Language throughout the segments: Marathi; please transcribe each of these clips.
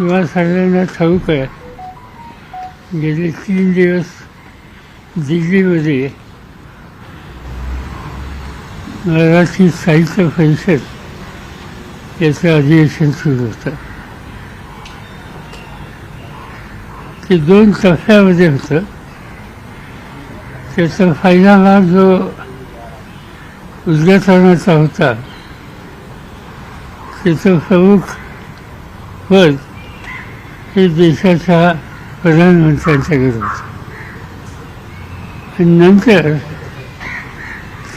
किंवा सगळ्यांना ठाऊक आहे. गेले तीन दिवस दिल्लीमध्ये मराठी साहित्य परिषद याचं अधिवेशन सुरू होतं. ते दोन टप्प्यामध्ये होतं. त्याचा फायदा भाग जो उद्घाटनाचा होता त्याचं प्रमुख पद हे देशाच्या प्रधानमंत्र्यांच्याकडे होतं. आणि नंतर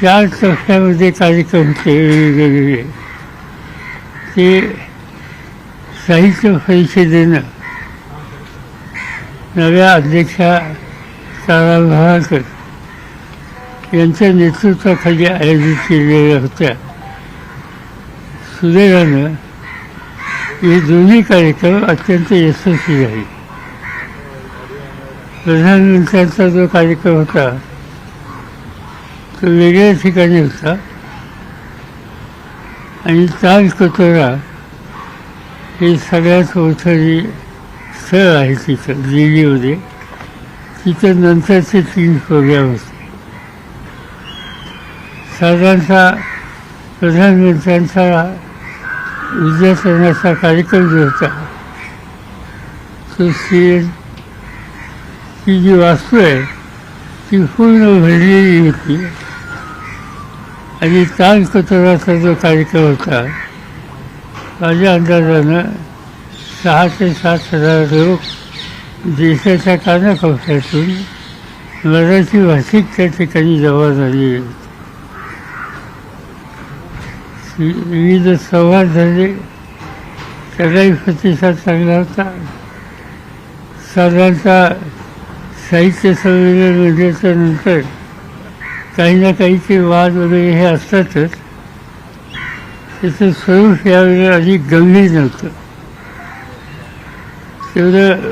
चार टप्प्यामध्ये कार्यक्रम केले ते साहित्य परिषदेनं नव्या अध्यक्षा तारा भाकर यांच्या नेतृत्वाखाली आयोजित केलेल्या होत्या. सुदैवानं हे दोन्ही कार्यक्रम अत्यंत यशस्वी आहे. प्रधानमंत्र्यांचा जो कार्यक्रम होता तो वेगळ्या ठिकाणी होता. आणि ताज कटोरा हे सगळ्यात मोठं स्थळ आहे तिथं दिल्लीमध्ये. तिथं नंतरचे तीन प्रोग्राम होते. साधारणतः प्रधानमंत्र्यांचा विद्याचरणाचा कार्यक्रम जो होता तो सीएन ती जी वास्तू आहे ती पूर्ण भरलेली होती. आणि ताल कटोराचा जो कार्यक्रम होता. माझ्या अंदाजानं सहा ते सात हजार लोक देशाच्या कानाकोपऱ्यातून मराठी भाषिक त्या ठिकाणी जमा झालेली होती विविध संवाद झाले त्यालाही प्रतिसाद चांगला होता. साधारणतः साहित्य संमेलन म्हटल्याच्या नंतर काही ना काहीचे वाद वगैरे हे असतातच. त्याचं स्वरूप यावेळेला अधिक गंभीर नव्हतं. तेवढं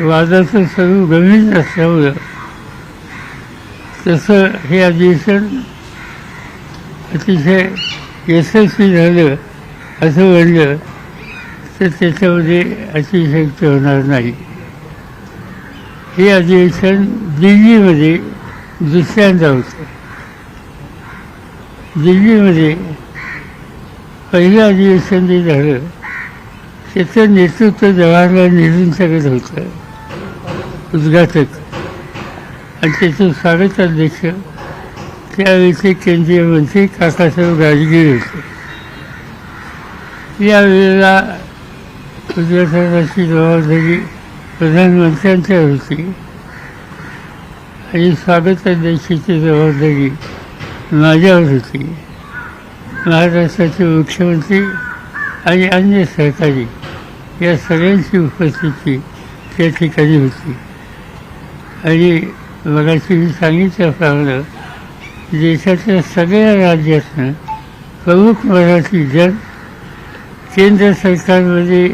वादाचं स्वरूप गंभीर नसल्यामुळं तसं हे अधिवेशन अतिशय यशस्वी झालं असं घडलं तर त्याच्यामध्ये अतिशयोक्ती होणार नाही. हे अधिवेशन दिल्लीमध्ये दुसऱ्यांदा होतं. दिल्लीमध्ये पहिलं अधिवेशन जे झालं त्याचं नेतृत्व जवाहरलाल नेहरूंच्याकडे होतं उद्घाटक. आणि त्याचं स्वागताध्यक्ष त्यावेळेचे केंद्रीय मंत्री काकासाहेब राजगिरे होते यावेळेला उद्घाटनाची जबाबदारी प्रधानमंत्र्यांच्या होती आणि स्वागताध्यक्षाची जबाबदारी माझ्यावर होती महाराष्ट्राचे मुख्यमंत्री आणि अन्य सहकारी या सगळ्यांची उपस्थिती त्या ठिकाणी होती. आणि मगाशी सांगितल्याप्रमाणे देशातल्या सगळ्या राज्यातनं प्रमुख मराठी जर केंद्र सरकारमध्ये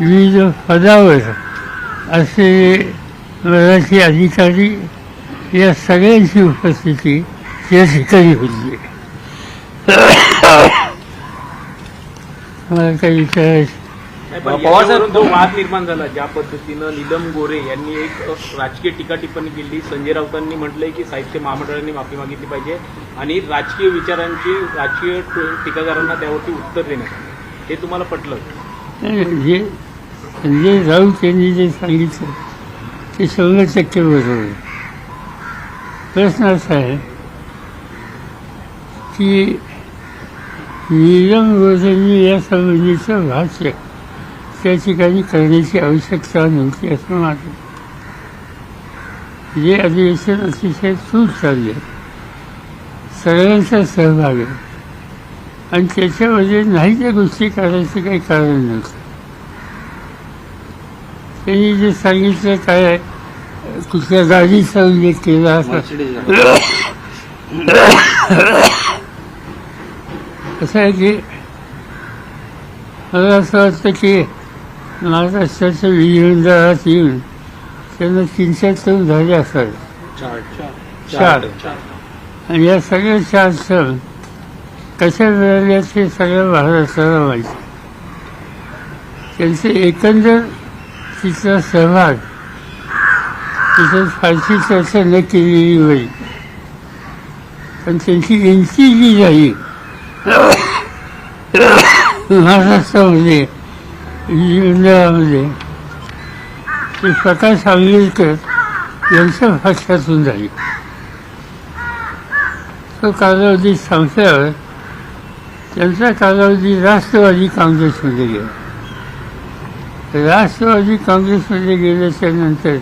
विविध पदावर असलेले मराठी अधिकारी या सगळ्यांची उपस्थिती या ठिकाणी होती. मला काही विचारायचं पवार साहेब- जो वाद निर्माण झाला ज्या पद्धतीनं नीलम गोरे यांनी एक राजकीय टीका टिप्पणी केली. संजय राऊतांनी म्हटलंय की साहित्य महामंडळाने माफी मागितली पाहिजे आणि राजकीय विचारांची राजकीय टीकाकारांना त्यावरती उत्तर देण्यात. हे तुम्हाला पटलं? जे संजय राऊत यांनी जे सांगितलं ते शंभर टक्के बरोबर प्रश्न असा आहे की नीलम गोसेंनी या संबंधीचं भाष्य त्या ठिकाणी करण्याची आवश्यकता नव्हती असं वाटत जे अधिवेशन अतिशय सूट चालले सगळ्यांचा सहभाग आहे. आणि त्याच्यामध्ये नाही त्या गोष्टी करायचं काही कारण नव्हतं त्यांनी जे सांगितलं काय कुठल्या गाडीचा उल्लेख केला असं आहे की मला असं वाटतं की महाराष्ट्राच्या विधिमंडळात येऊन त्यांना तीन चार तरुण झाले असतात चार. आणि या सगळ्या चार सण कशा मिळाल्या ते सगळ्या महाराष्ट्राला माहिती त्यांचे एकंदर तिचा सहभाग तिथं फारशी चर्चा न केलेली होईल पण त्यांची एंट्री जी झाली महाराष्ट्रामध्ये मंडळामध्ये ते प्रकाश आंबेडकर यांच्या भाषातून झाली. तो कालावधी संपल्यावर त्यांचा कालावधी राष्ट्रवादी काँग्रेसमध्ये गेला. राष्ट्रवादी काँग्रेसमध्ये गेल्याच्यानंतर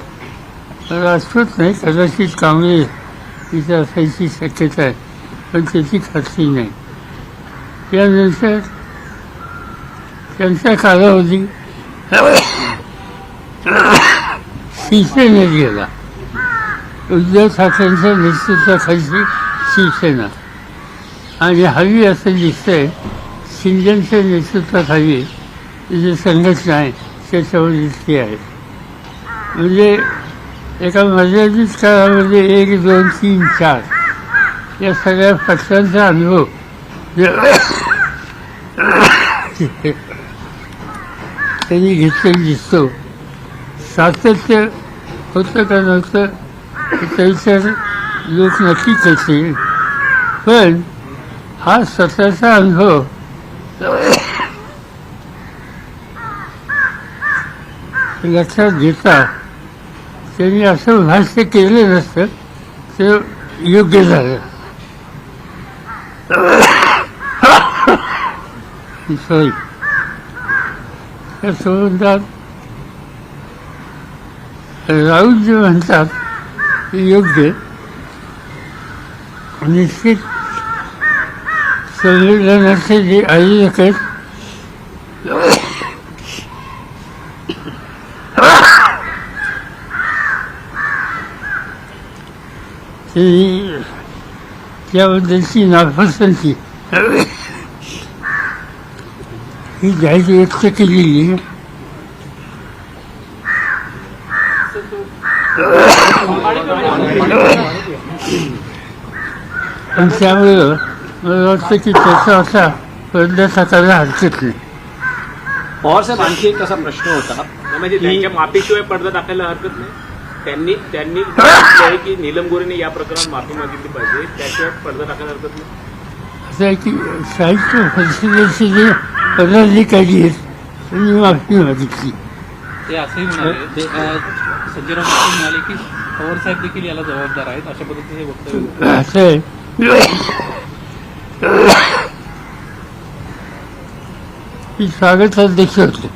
राजपूत नाही कदाचित काँग्रेस तिथे असायची शक्यता आहे पण त्याची खात्री नाही. त्यानंतर त्यांच्या कालावधी शिवसेनेत गेला. उद्धव ठाकरेंच्या नेतृत्वाखालची शिवसेना आणि हवी असं दिसतंय शिंदेच्या नेतृत्वाखाली जी संघटना आहे त्याच्यावर दिसते आहे. म्हणजे एका मर्यादित काळामध्ये एक दोन तीन चार या सगळ्या पक्षांचा अनुभव त्यांनी घेतलेलं दिसतो. सातत्य होतं का नव्हतं त्याच्यावर लोक नक्की करतील पण हा स्वतःचा अनुभव लक्षात घेता त्यांनी असं भाष्य केलं नसतं ते योग्य झालं. सॉरी त्या संबंधात राऊत जे म्हणतात. ते योग्य. निश्चित संविधानाचे जे आयोजक आहेत त्याबद्दलची नापसंती ही जाहीर व्यक्त केलेली. आणि त्यामुळं मला वाटतं की त्याचा असा बदला टाकायला हरकत नाही. पवारसाहेब आणखी एक असा प्रश्न होता म्हणजे त्यांच्या माफीशिवाय पडदा टाकायला हरकत नाही. त्यांनी त्यांनी की नीलम गोरेने या प्रकरणात माफी मागितली पाहिजे त्याशिवाय पडदा टाकायला हरकत नाही. असं आहे की साहित्य परिषदेचे जे पदाधिकारी आहेत त्यांनी माफी मागितली. ते असंही म्हणाले. ते- अं, संजय राऊत म्हणाले की पवार साहेब देखील याला जबाबदार आहेत. अशा पद्धतीचे वक्तव्य होते. असं आहे. की स्वागताध्यक्ष होते.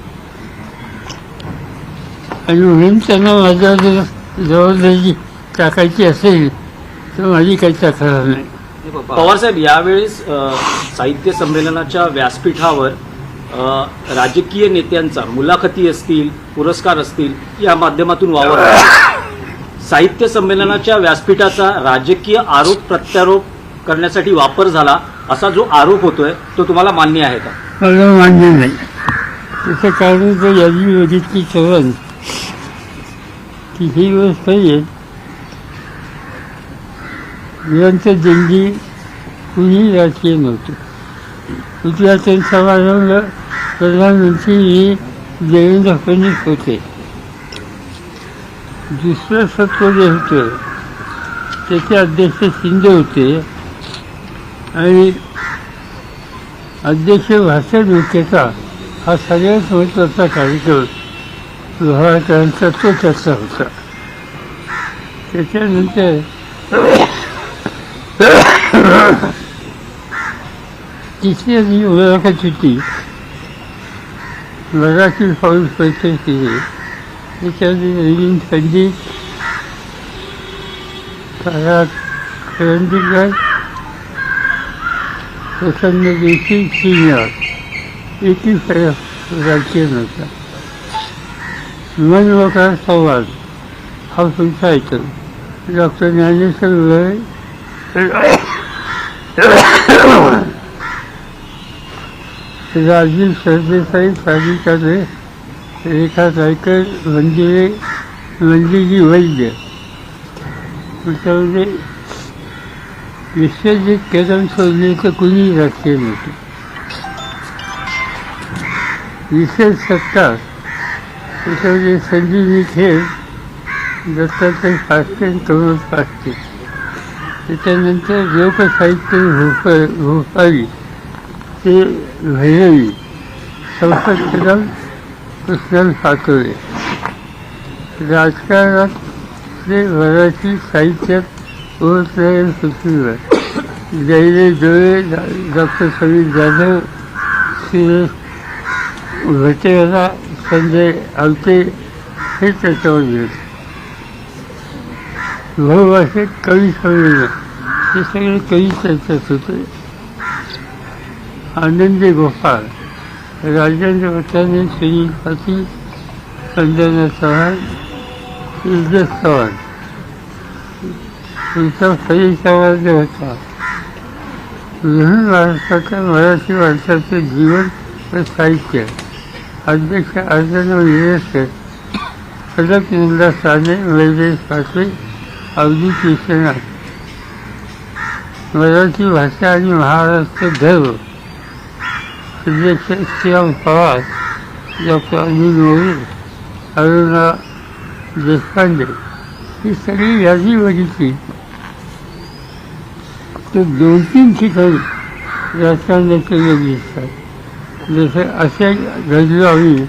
आणि म्हणून त्यांना माझ्या जर जबाबदारी टाकायची असेल तर माझी काही तक्रार नाही. पवारसाहेब यावेळेस अ, साहित्य संमेलनाच्या व्यासपीठावर राजकीय नेत्यांचा मुलाखती असतील पुरस्कार असतील या माध्यमातून वावर साहित्य संमेलनाच्या व्यासपीठाचा राजकीय आरोप प्रत्यारोप करण्यासाठी वापर झाला असा जो आरोप होतोय तो तुम्हाला मान्य आहे का? मान्य नाही. त्याचं कारण जर यादी बघितली चव्हाण की ही व्यवस्था आहे. यांचं दिंडी कुणी राजकीय नव्हतं. उद्घाटन समारंभ प्रधानमंत्री हे देवेंद्र फडणवीस होते. दुसरं सत्व जे होतं. त्याचे अध्यक्ष शिंदे होते. आणि अध्यक्ष भाषण मुख्यता हा सगळ्यात महत्त्वाचा कार्यक्रम लोहाळकरांचा तो त्याचा होता. त्याच्यानंतर तिसरी मुलाखत होती. मराठी पाऊस पैसे केले. त्याच्यामध्ये नवीन संगीत करंदीकर प्रसन्न देखील सिनियर एकही फरक राजकीय नव्हता. मन मोकळा संवाद. हा तुमचा ऐकल डॉक्टर ज्ञानेश्वर वगैरे राजीव सरदेसाई प्राधिकारी रेखा गायकर मंदिरे मंदिरी वैद्य। त्याच्यामध्ये विश्वजित कदम सोडले तर कुणी राजकीय नव्हते? विशेष सत्ता. त्याच्यामध्ये संजीवनी खेळ दत्तात्रय फास्टे आणि कमल फास्टे त्याच्यानंतर लोकसाहित्य भोप भोपाळी ते भैरवी संसदकदम कृष्णन सातोरे राजकारणात ते मराठी साहित्यात ओळखणारे पृथ्वीवर जयले डोळे डॉक्टर समीर जाधव सुरेश भटेला संजय आवते हे त्याच्यावर येत बहुभाषेत कवी संमेलन. हे सगळे कवी त्याच्यात होते. आनंदी गोपाळ राजेंद्र भटाने सुनील पाटील वंदना चव्हाण इज्जत चव्हाण. तुमचा सई जो होता. म्हणून महाराष्ट्राच्या मराठी माणसाचे जीवन व साहित्य अध्यक्ष अर्जन विरेकर पदक नंदा साने वैदेश पाटले अवधूत विश्वनाथ मराठी भाषा आणि महाराष्ट्र धर्म अध्यक्ष श्रीराम पवार डॉक्टर अनिल मोरे अरुणा देशपांडे ही सगळी यादी बघितली तर दोन तीन ठिकाणी राजकारणाचे लोक दिसतात जसं असे घडलो आम्ही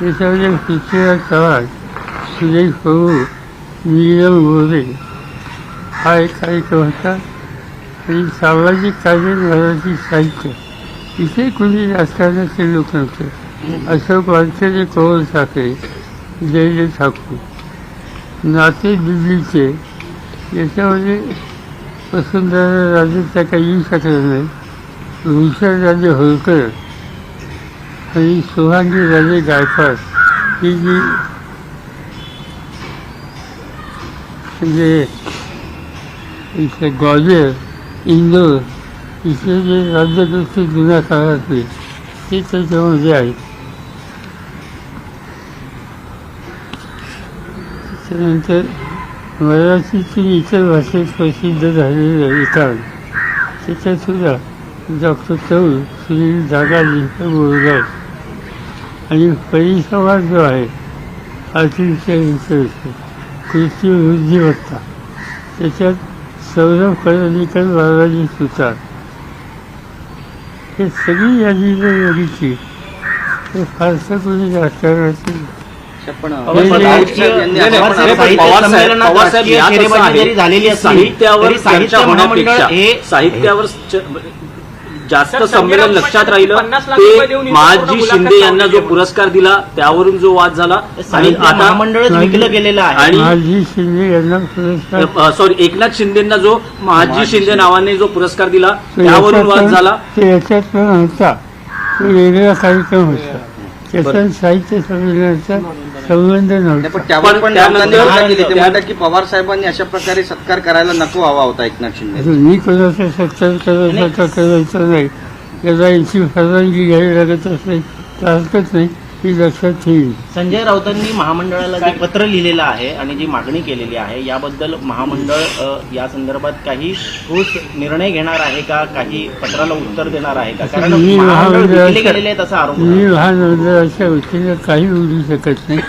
त्याच्यामध्ये पृथ्वीराज चव्हाण सुरेश प्रभू नीलम मोरे हा एक कार्यक्रम होता आणि सामाजिक कार्य मराठी साहित्य इथे कुणी राजकारणाचे लोक नव्हते अशोक वानखेडे कौल ठाकरे जयले ठाकूर. नाते दिल्लीचे याच्यामध्ये वसुंधरा राजेचा काही येऊ शकलं नाही. भूषण राजे होळकर आणि सुहांगी राजे गायकवाड ही जी म्हणजे इथे ग्वाल्हेर इंदोर इथे जे राज्यकर्ते जुन्या काळातले ते त्याच्यामध्ये आहेत त्याच्यानंतर मराठीतील इतर भाषेत प्रसिद्ध झालेलं लिखाण त्याच्यात सुद्धा डॉक्टर चौल सुनील दादाजी बोलतात. आणि परिसंवाद जो आहे आर्टिफिशियल इंटेलिजन्स कृत्रिम बुद्धिमत्ता त्याच्यात सौरभ करणीकर बालाजी सुतार हे सगळी यादी तर फारसं कोणी राजकारणाची पण साहित्यावर हे साहित्यावर जास्त संमेलन लक्षात राहिलं ते महाजी शिंदे यांना जो पुरस्कार दिला त्यावरून जो वाद झाला आणि आता महामंडळच विकलं गेलेलं आहे. आणि सॉरी एकनाथ शिंदेना जो महाजी शिंदे नावाने जो पुरस्कार दिला त्यावरून वाद झाला. वेगळा कार्यक्रम होता साहित्य संमेलनाचा नव्हता पण त्यावर पण पण त्यानंतर- राऊतांनी टीका केली ते त्या- म्हणतात की पवार साहेबांनी अशा प्रकारे सत्कार करायला नको हवा होता एकनाथ शिंदे. मी कोणाचा सत्कार करायचा करायचा नाही. त्याला यांची परवानगी घ्यावी लागत असली तर हरकत नाही. ही लक्षात ठेवी संजय राऊतांनी महामंडळाला जे पत्र लिहिलेलं आहे आणि जी मागणी केलेली आहे याबद्दल महामंडळ अ, या संदर्भात काही ठोस निर्णय घेणार आहे का? काही पत्राला उत्तर देणार आहे का? कारण मी महामंडळ विकले महामंडळाच्या गेलेले आहेत असा आरोप मी आहे. महामंडळाच्या वतीनं काही बोलू शकत नाही.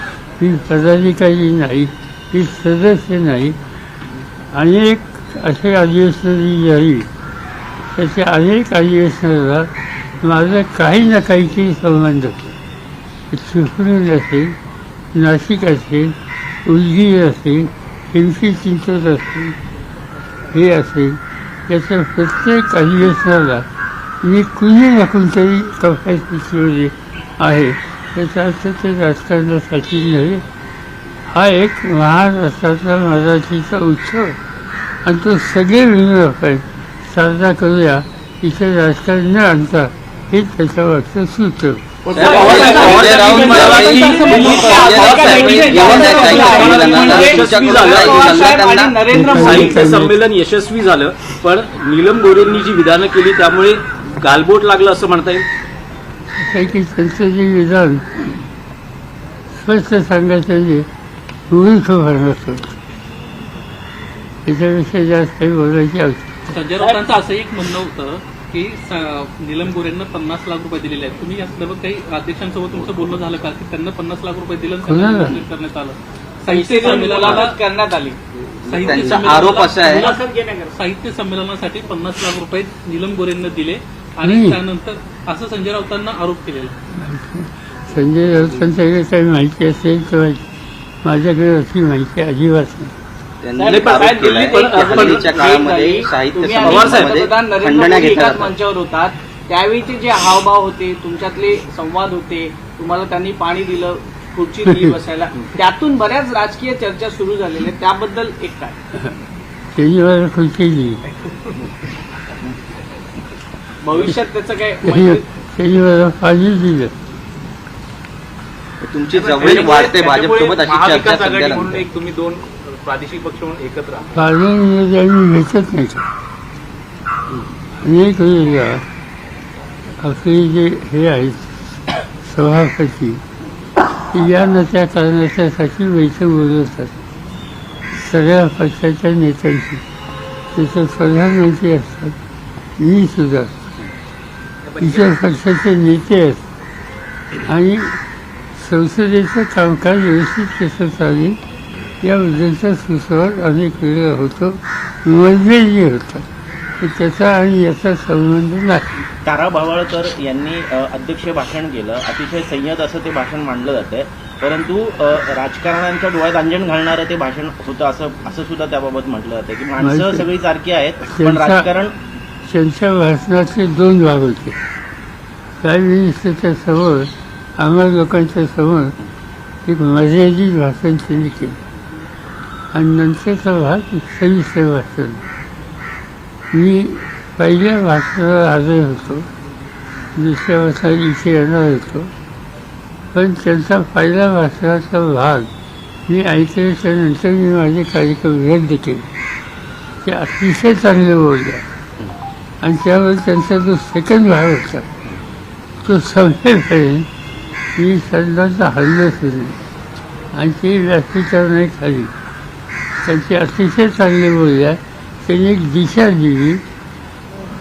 मी पदाधिकारी नाही. मी सदस्य नाही. अनेक असे अधिवेशनं झाली त्याच्या अनेक अधिवेशनाला माझा काही ना काहीतरी संबंध. चिपळूण असेल नाशिक असेल उदगीर असेल पिंपरी चिंचवड असेल हे असेल याचा प्रत्येक अधिवेशनाला मी कुणी ना कोणतरी कपाशीमध्ये आहे. याचा अर्थ ते राजकारणासाठी नव्हे हा एक महाराष्ट्राचा मराठीचा उत्सव. आणि तो सगळे मिळून आपण साजरा करूया. इथे राजकारण न आणता हे त्याच्या मागचं सूत्र नरेंद्र साहित्य संमेलन यशस्वी झालं पण नीलम गोरेंनी जी विधानं केली त्यामुळे गालबोट लागलं असं म्हणता येईल त्यांचं जे विधान स्पष्ट सांगायचं म्हणजे याच्यापेक्षा जास्त काही बोलायची आवश्यकता संजय राऊतांचं असं एक म्हणणं होतं की नीलम गोरेंना पन्नास लाख रुपये दिलेले आहेत. तुम्ही या संदर्भात काही अध्यक्षांसोबत तुमचं बोलणं झालं का? की त्यांना पन्नास लाख रुपये दिलं? निलंबित करण्यात आलं. साहित्य संमेलनाला करण्यात आली. त्यांचा आरोप असा आहे. साहित्य संमेलनासाठी पन्नास लाख रुपये नीलम गोरेंना दिले आणि. त्यानंतर असं संजय राऊतांना आरोप केलेला. संजय राऊतांच्याकडे काही माहिती असेल तर माझ्याकडे अशी माहिती अजिबात नाही. त्यांनी आरोप केलाय. हल्लीच्या काळामध्ये साहित्य समाजामध्ये खंडण्या घेतल्या मंचावर होतात. त्यावेळीचे जे हावभाव होते तुमच्यातले संवाद होते तुम्हाला त्यांनी पाणी दिलं खुर्ची दिली बसायला त्यातून बऱ्याच राजकीय चर्चा सुरू झालेल्या आहेत. त्याबद्दल एक काय? दिली भविष्यात त्याचं काय दिलं. तुमची जवळीक वाढते भाजपसोबत अशी चर्चा आघाडी सध्या. एक तुम्ही दोन प्रादेशिक पक्ष म्हणून एकत्र म्हणजे आम्ही घेतच नाही अनेक वेळेला आपले जे हे आहेत सभापती या न त्या कारणाच्यासाठी बैठक बोलवतात. सगळ्या पक्षाच्या नेत्यांची त्याच्यात प्रधानमंत्री असतात मी सुद्धा इतर पक्षाचे नेते असतात. आणि संसदेचं कामकाज व्यवस्थित कसं चालेल. याबद्दलचा सुसंवाद अनेक वेळा होतो मतभेदही होतात तर त्याचा आणि याचा संबंध नाही. तारा भावळकर यांनी अध्यक्ष भाषण केलं. अतिशय संयत असं ते भाषण मांडलं जातंय. परंतु अ, राजकारण्यांच्या डोळ्यात अंजन घालणारं ते भाषण होतं असं असं सुद्धा त्याबाबत म्हटलं जातं की माणसं सगळी सारखी आहेत पण राजकारण त्यांच्या भाषणाचे दोन भाग होते. प्राईम मिनिस्टरच्या समोर आम्हा लोकांच्या समोर एक मर्यादित भाषण त्यांनी केलं. आणि नंतरचा भाग सविस्तर भाषण मी पहिल्या भाषणाला हजर होतो. दुसऱ्या भाषणाला इथे येणार होतो. पण त्यांचा पहिल्या भाषणाचा भाग मी ऐकल्याच्या नंतर मी माझे कार्यक्रम रद्द केले. ते अतिशय चांगले बोलले. आणि त्यामुळे त्यांचा जो सेकंड भाग होता तो संपेपर्यंत मी संतांचा हल्ला सुरू. आणि ते व्यासपीठावर खाली त्यांचे अतिशय चांगले बोलल्या त्यांनी एक दिशा दिली.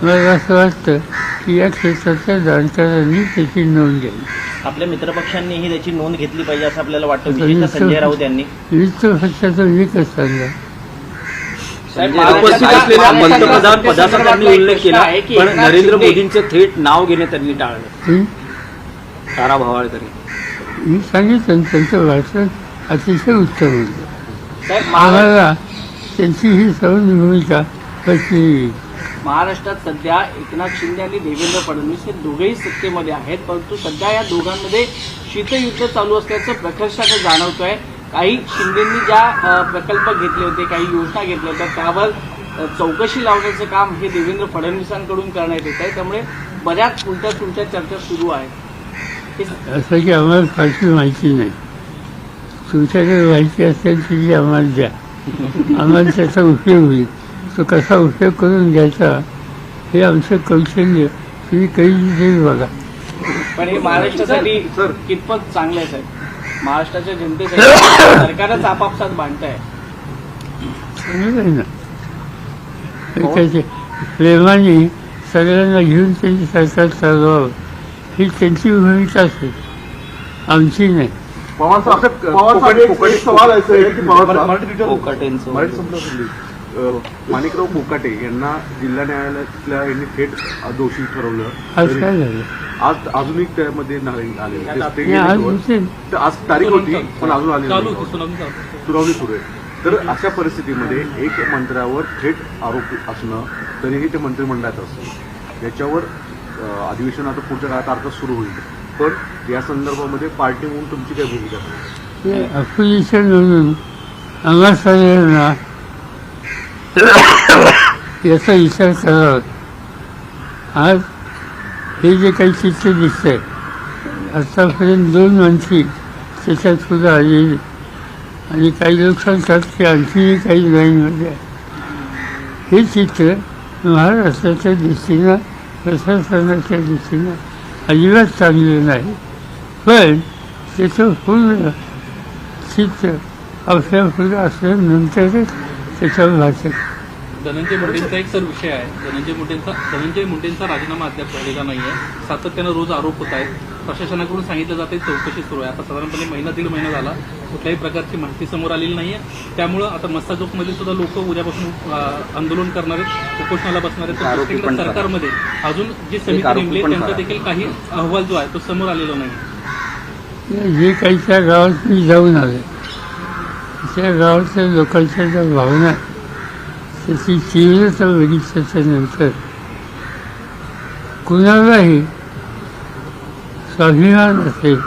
मला असं वाटतं की या क्षेत्रातल्या जाणकारांनी त्याची नोंद घ्यावी. आपल्या मित्रपक्षांनीही त्याची नोंद घेतली पाहिजे असं आपल्याला वाटतं विशेषतः संजय राऊत यांनी. वित्त पक्षाचा विकच सांगा उपस्थित असलेल्या पंतप्रधान पदाचा त्यांनी उल्लेख केला आहे पण नरेंद्र मोदींचे थेट नाव घेणे त्यांनी टाळलं. हं? तारा भावाळकर. मी सांगितलं ना, त्यांचं भाषण अतिशय उत्तम होतं. आम्हाला त्यांची ही सौन भूमिका कशी? महाराष्ट्रात सध्या एकनाथ शिंदे आणि देवेंद्र फडणवीस हे दोघेही सत्तेमध्ये आहेत परंतु सध्या या दोघांमध्ये शीतयुद्ध चालू असल्याचं प्रकर्षानं जाणवतोय. काही शिंदेंनी ज्या प्रकल्प घेतले होते काही योजना घेतल्या होत्या त्यावर चौकशी लावण्याचं काम हे देवेंद्र फडणवीसांकडून करण्यात येत आहे त्यामुळे बऱ्याच उलट्या सुलट्या चर्चा सुरू आहेत असं की आम्हाला फारशी माहिती नाही. तुमच्याकडे माहिती असेल तर ती आम्हाला द्या. आम्हाला त्याचा उपयोग होईल. तो कसा उपयोग करून घ्यायचा हे आमचं कौशल्य. तुम्ही कधी बघा. पण हे महाराष्ट्रासाठी कितपत चांगलं आहे साहेब? महाराष्ट्राच्या जनतेसाठी सरकारच आपापसात आहे ना. हे. त्याचे प्रेमाने सगळ्यांना घेऊन त्यांची सरकार चालवावं. ही त्यांची भूमिका असेल. आमची नाही. पवार साहेब पवार साहेब एक- एक सवाल असा आहे की पवार साहेब कोकाटेंचं मराठी संपलं असेल. अं, माणिकराव कोकाटे यांना जिल्हा न्यायालयातल्या यांनी थेट दोषी ठरवलं. आज तरी काय झालं? आज अजून एक त्यामध्ये आले तर आज तारीख होती पण अजून आली सुनावणी सुरू आहे. तर अशा परिस्थितीमध्ये एक मंत्र्यावर थेट आरोप असणं तरीही ते मंत्रिमंडळात असतं याच्यावर अधिवेशन आता पुढच्या काळात अर्थात सुरू होईल. पण या संदर्भामध्ये पार्टी म्हणून तुमची काय भूमिका अपोजिशन म्हणून आम्हाला याचा विचार करावा. आज हे जे काही चित्र दिसतंय आतापर्यंत दोन मंत्री त्याच्यात सुद्धा आलेली. आणि काही लोक सांगतात की आणखीही काही लाईनमध्ये हे चित्र महाराष्ट्राच्या दृष्टीनं प्रशासनाच्या दृष्टीनं अजिबात चांगले नाही पण त्याचं पूर्ण चित्र आपल्या पुढे असल्यानंतरच त्याच्यावर भाषण धनंजय मुंडेंचा एक सर विषय आहे धनंजय मुंडेंचा धनंजय मुंडेंचा राजीनामा अद्याप झालेला नाही आहे सातत्यानं रोज आरोप होत आहेत प्रशासनाकडून सांगितलं जाते चौकशी सुरू आहे. आता साधारणपणे महिना दीड महिना झाला कुठल्याही प्रकारची माहिती समोर आलेली नाहीये. त्यामुळं आता मस्ताजोगमध्ये सुद्धा लोक उद्यापासून आंदोलन करणार आहेत उपोषणाला बसणार आहेत. तर सरकारमध्ये अजून जी समिती नेमली त्यांचा देखील काही अहवाल जो आहे तो समोर आलेला नाही जे काही त्या गावात मी जाऊन आले त्या गावातल्या लोकांच्या ज्या भावना त्याची तीव्रता बघितल्याच्या नंतर कुणालाही स्वाभिमान असेल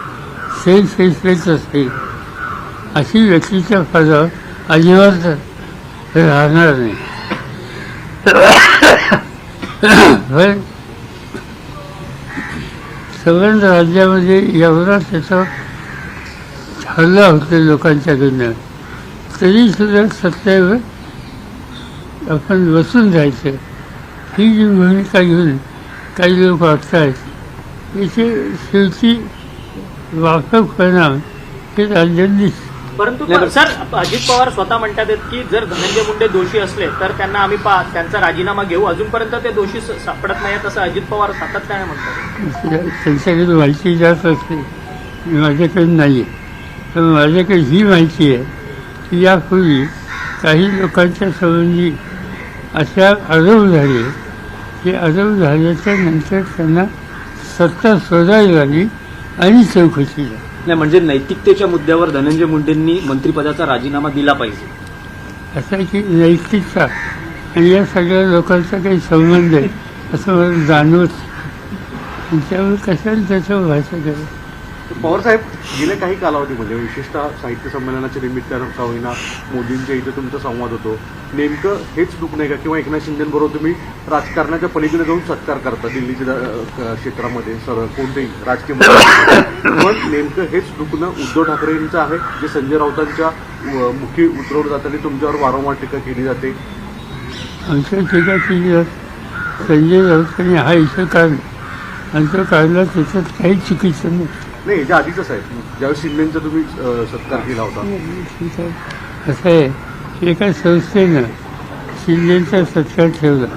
सेल्फ रिस्पेक्ट असेल अशी व्यक्तीच्या पदावर अजिबात राहणार नाही. संबंध सगळ्या राज्यामध्ये एवढा त्याचा हल्ला होते लोकांच्याकडनं तरी सुद्धा सत्तेवर आपण बसून जायचं. ही जी भूमिका घेऊन काही लोक वागतायत याचे शेवटी वाफक परिणाम हे राज्यात परंतु सर अजित पवार स्वतः म्हणतात आहेत की जर धनंजय मुंडे दोषी असले तर त्यांना आम्ही पा त्यांचा राजीनामा घेऊ. अजूनपर्यंत ते दोषी स- सापडत नाहीत असं अजित पवार सातत्याने म्हणतात. त्यांच्याकडे माहिती जात असते. माझ्याकडे नाही आहे पण माझ्याकडे ही माहिती आहे की यापूर्वी काही लोकांच्या संबंधी अशा आरोप झाले की आरोप झाल्याच्यानंतर त्यांना सत्ता शोधावी लागली आणि चौकशी झाली. नाही म्हणजे नैतिकतेच्या मुद्द्यावर धनंजय मुंडेंनी मंत्रिपदाचा राजीनामा दिला पाहिजे. असं की नैतिकता आणि या सगळ्या लोकांचा काही संबंध आहे असं मला जाणवत त्यामुळे कशाला त्याच्यावर भाषा करायची पवारसाहेब गेल्या काही कालावधीमध्ये विशेषतः साहित्य संमेलनाच्या निमित्तानं का होईना मोदींच्या इथे तुमचा संवाद होतो. नेमकं हेच दुःख नाही का? किंवा एकनाथ शिंदेबरोबर तुम्ही राजकारणाच्या पलीकडे जाऊन सत्कार करता दिल्लीच्या क्षेत्रामध्ये सर कोणतेही राजकीय पण नेमकं हेच दुखणं उद्धव ठाकरेंचं आहे जे संजय राऊतांच्या मुखी उतरवलं जातं आणि तुमच्यावर वारंवार टीका केली जाते? आमच्या टीका केली संजय राऊतांनी हा इशू काढला. आणि तो काढला त्याच्यात काही चुकीचं नाही. नाही याच्या आधीच आहे ज्यावेळेस शिंदेचा तुम्ही सत्कार केला होता. ठीक आहे असं आहे की एका संस्थेनं शिंदेचा सत्कार ठेवला.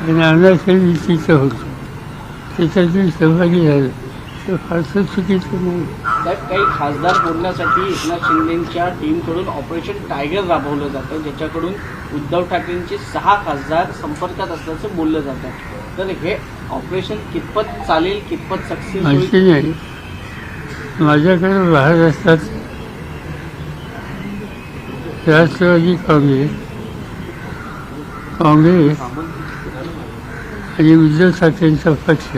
आणि अनाशय तिथं होतं. त्याच्यातून सहभागी झालं. तर फारसं चुकीचं नाही. काही खासदार बोलण्यासाठी एकनाथ शिंदेच्या टीमकडून ऑपरेशन टायगर राबवलं जातं. ज्याच्याकडून उद्धव ठाकरेंचे सहा खासदार संपर्कात असल्याचं बोललं जातं. तर हे ऑपरेशन कितपत चालेल कितपत सक्सेस माहिती नाही. माझ्याकडे बाहेर असतात. राष्ट्रवादी काँग्रेस काँग्रेस आणि उद्धव ठाकरेंचा पक्ष.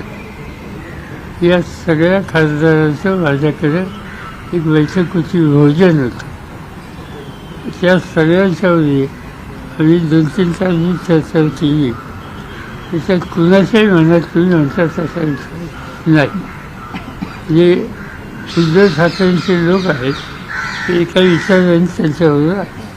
या सगळ्या खासदारांचं माझ्याकडे एक बैठकीची भोजन होतं. त्या सगळ्यांच्यावरही आम्ही दोन तीन तास चर्चा केली. त्याच्यात कुणाच्याही मनात तुम्ही म्हणतात तसा विचार नाही जे शुद्ध ठाकरेंचे लोक आहेत ते एका विचाराने त्यांच्याबरोबर आहेत